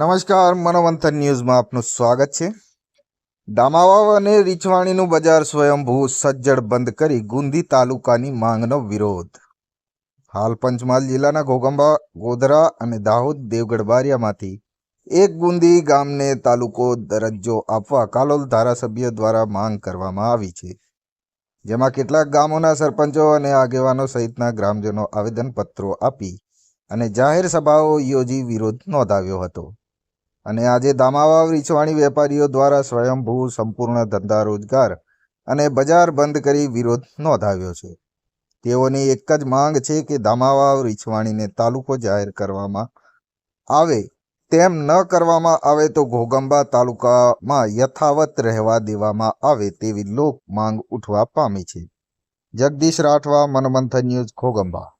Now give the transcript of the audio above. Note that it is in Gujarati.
નમસ્કાર મનોમંથન ન્યૂઝમાં આપનું સ્વાગત છે. દામાવાવ અને રીછવાણીનું બજાર સ્વયંભૂ સજ્જડ બંધ કરી ગુંદી તાલુકાની માંગનો વિરોધ. હાલ પંચમહાલ જિલ્લાના ઘોગંબા ગોધરા અને દાહોદ, દેવગઢ બારિયામાંથી એક ગુંદી ગામને તાલુકો દરજ્જો આપવા કાલોલ ધારાસભ્ય દ્વારા માંગ કરવામાં આવી છે. જેમાં કેટલાક ગામોના સરપંચો અને આગેવાનો સહિતના ગ્રામજનો આવેદનપત્રો આપી અને જાહેર સભાઓ યોજી વિરોધ નોંધાવ્યો હતો. અને આજે દામાવાવ રીછવાણી વેપારીઓ દ્વારા સ્વયંભૂ સંપૂર્ણ ધંધા રોજગાર અને બજાર બંધ કરી વિરોધ નોંધાવ્યો છે. તેઓની એક જ માંગ છે કે દામાવાવ રીછવાણીને તાલુકો જાહેર કરવામાં આવે. તેમ ન કરવામાં આવે તો ઘોગંબા તાલુકામાં યથાવત રહેવા દેવામાં આવે તેવી લોક માંગ ઉઠવા પામી છે. જગદીશ રાઠવા, મનમંથન ન્યૂઝ, ઘોગંબા.